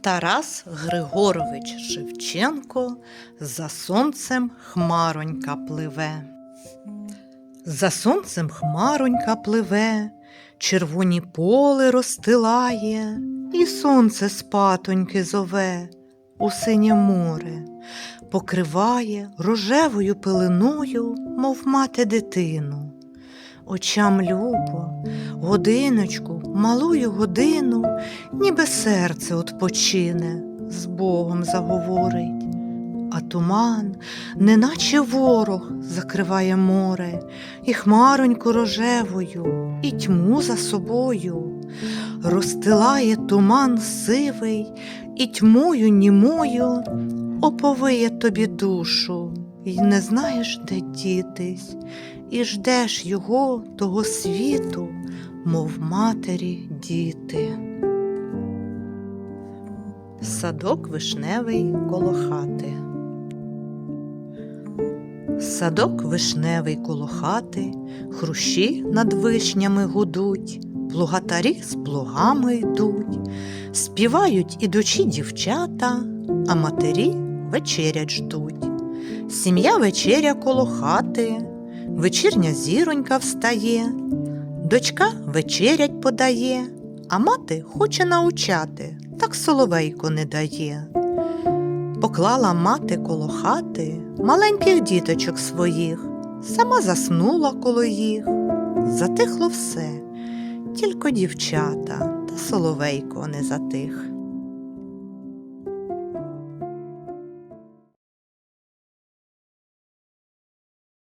Тарас Григорович Шевченко за сонцем хмаронька пливе. За сонцем хмаронька пливе, червоні поле розстилає, і сонце спатоньки зове у синє море, покриває рожевою пилиною, мов мати дитину. Очам любо, годиночку, малую годину, ніби серце отпочине, з Богом заговорить. А туман, неначе ворог, закриває море, і хмароньку рожевою, і тьму за собою, розстилає туман сивий, і тьмою німою оповиє тобі душу, й не знаєш, де дітись, і ждеш його, того світу, мов матері діти. Садок вишневий коло хати. Садок вишневий коло хати, хрущі над вишнями гудуть, плугатарі з плугами йдуть, співають ідучі дівчата, а матері вечерять ждуть. Сім'я вечеря коло хати, вечірня зіронька встає, дочка вечерять подає, а мати хоче научати, так соловейко не дає. Поклала мати коло хати маленьких діточок своїх, сама заснула коло їх. Затихло все, тільки дівчата та соловейко не затих.